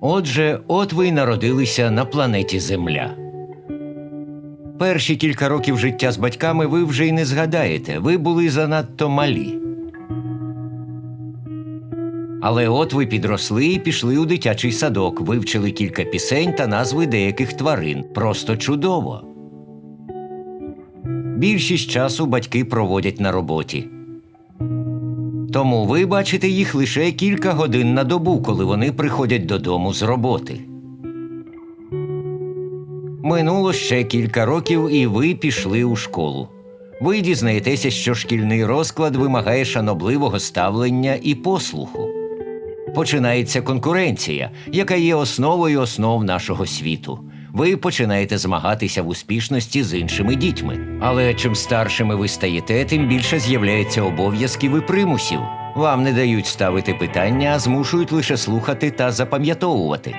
Отже, от ви й народилися на планеті Земля. Перші кілька років життя з батьками ви вже й не згадаєте, ви були занадто малі. Але от ви підросли і пішли у дитячий садок, вивчили кілька пісень та назви деяких тварин. Просто чудово. Більшість часу батьки проводять на роботі. Тому ви бачите їх лише кілька годин на добу, коли вони приходять додому з роботи. Минуло ще кілька років, і ви пішли у школу. Ви дізнаєтеся, що шкільний розклад вимагає шанобливого ставлення і послуху. Починається конкуренція, яка є основою основ нашого світу. Ви починаєте змагатися в успішності з іншими дітьми. Але чим старшими ви стаєте, тим більше з'являється обов'язків і примусів. Вам не дають ставити питання, а змушують лише слухати та запам'ятовувати.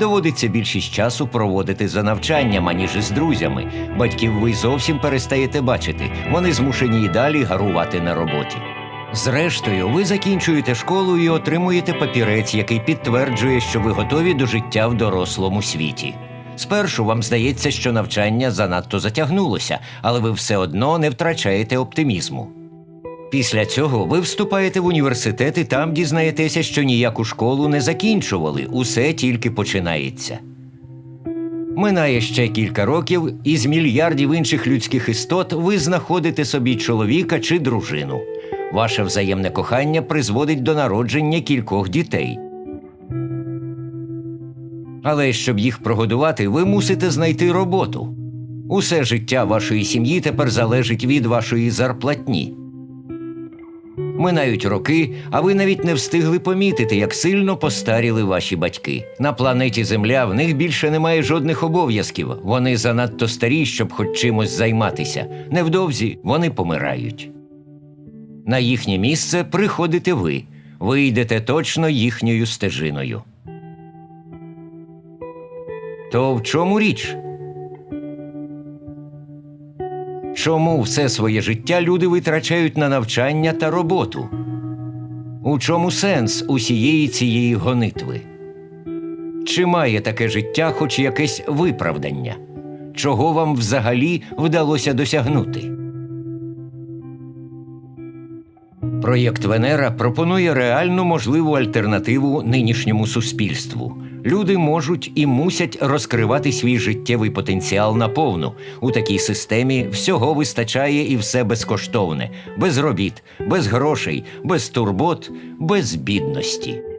Доводиться більшість часу проводити за навчанням, аніж із друзями. Батьків ви зовсім перестаєте бачити. Вони змушені й далі гарувати на роботі. Зрештою, ви закінчуєте школу і отримуєте папірець, який підтверджує, що ви готові до життя в дорослому світі. Спершу вам здається, що навчання занадто затягнулося, але ви все одно не втрачаєте оптимізму. Після цього ви вступаєте в університет і там дізнаєтеся, що ніяку школу не закінчували, усе тільки починається. Минає ще кілька років, і з мільярдів інших людських істот ви знаходите собі чоловіка чи дружину. Ваше взаємне кохання призводить до народження кількох дітей. Але щоб їх прогодувати, ви мусите знайти роботу. Усе життя вашої сім'ї тепер залежить від вашої зарплатні. Минають роки, а ви навіть не встигли помітити, як сильно постаріли ваші батьки. На планеті Земля в них більше немає жодних обов'язків. Вони занадто старі, щоб хоч чимось займатися. Невдовзі вони помирають. На їхнє місце приходите ви. Ви йдете точно їхньою стежиною. То в чому річ? Чому все своє життя люди витрачають на навчання та роботу? У чому сенс усієї цієї гонитви? Чи має таке життя хоч якесь виправдання? Чого вам взагалі вдалося досягнути? Проєкт Венера пропонує реальну можливу альтернативу нинішньому суспільству. Люди можуть і мусять розкривати свій життєвий потенціал наповну. У такій системі всього вистачає і все безкоштовне, без робіт, без грошей, без турбот, без бідності.